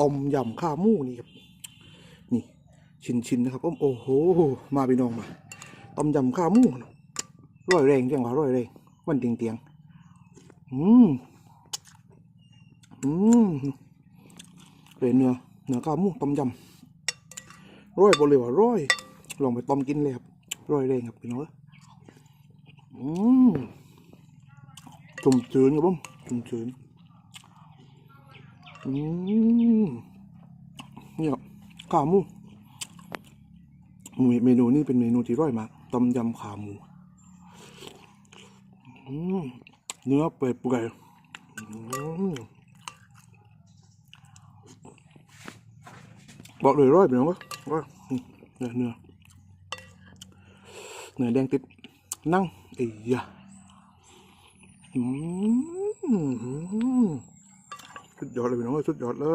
ต้มยำข้าวมูนี่ครับนี่ชิ้นๆนะครับโอ้โหมาพี่น้องมาต้มยำข้าวมูร่อยแรงจังหวะร่อยแรงวันเตียงเตียงอืมอืมเป็นเนื้อเนื้อข้าวมูต้มยำร่อยบริวารร่อยลองไปต้มกินเลยครับร่อยแรงครับพี่น้องอืมจุ่มจืนครับผมจุ่มจืน อืมเนี่ยครับขาหมูเมนูนี้เป็นเมนูที่ร่อยมากต้มยำขาหมูเนื้อเปื่อยๆอืมบอกเลยร่อยไปน้องเว้ยร่อยเนื้อเนื้อเนื้อแดงติดนั่งอ้ยะอืม สุดยอดเลยพี่น้องสุดยอดเลย